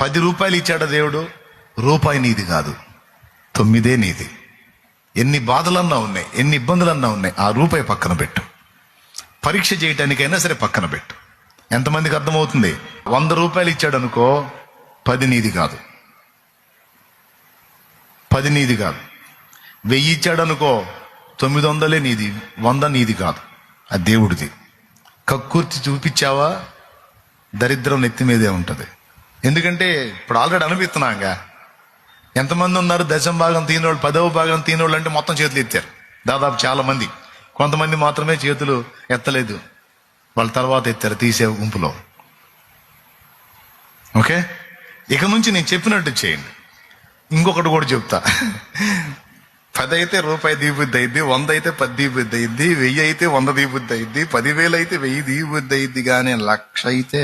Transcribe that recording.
పది రూపాయలు ఇచ్చాడు దేవుడు రూపాయి నీది కాదు తొమ్మిదే నీది. ఎన్ని బాధలన్నా ఉన్నాయి ఎన్ని ఇబ్బందులన్నా ఉన్నాయి ఆ రూపాయి పక్కన పెట్టు. పరీక్ష చేయటానికైనా సరే పక్కన పెట్టు. ఎంతమందికి అర్థమవుతుంది? వంద రూపాయలు ఇచ్చాడు అనుకో పది నీది కాదు. పది నీది కాదు. వెయ్యి ఇచ్చాడు అనుకో తొమ్మిది వందలే నీది వంద నీది కాదు. అది దేవుడిది. కక్కుర్తి చూపించావా? దరిద్రం నెత్తి మీదే ఉంటుంది. ఎందుకంటే ఇప్పుడు ఆల్రెడీ అనిపిస్తున్నాగా ఎంతమంది ఉన్నారు? దశం భాగం తీనోళ్ళు పదవ భాగం తీనోళ్ళు అంటే మొత్తం చేతులు ఎత్తారు. దాదాపు చాలా మంది కొంతమంది మాత్రమే చేతులు ఎత్తలేదు. వాళ్ళ తర్వాత ఎత్తారు తీసే గుంపులో. ఓకే? ఇక నుంచి నేను చెప్పినట్టు చేయండి. ఇంకొకటి కూడా చెప్తా. పది అయితే రూపాయి దీబుద్ది అయింది వంద అయితే పది దీబుద్ది అయింది వెయ్యి అయితే వంద దీబుద్ది అయింది పదివేలు అయితే వెయ్యి దీబుద్ది అయింది కానీ లక్ష అయితే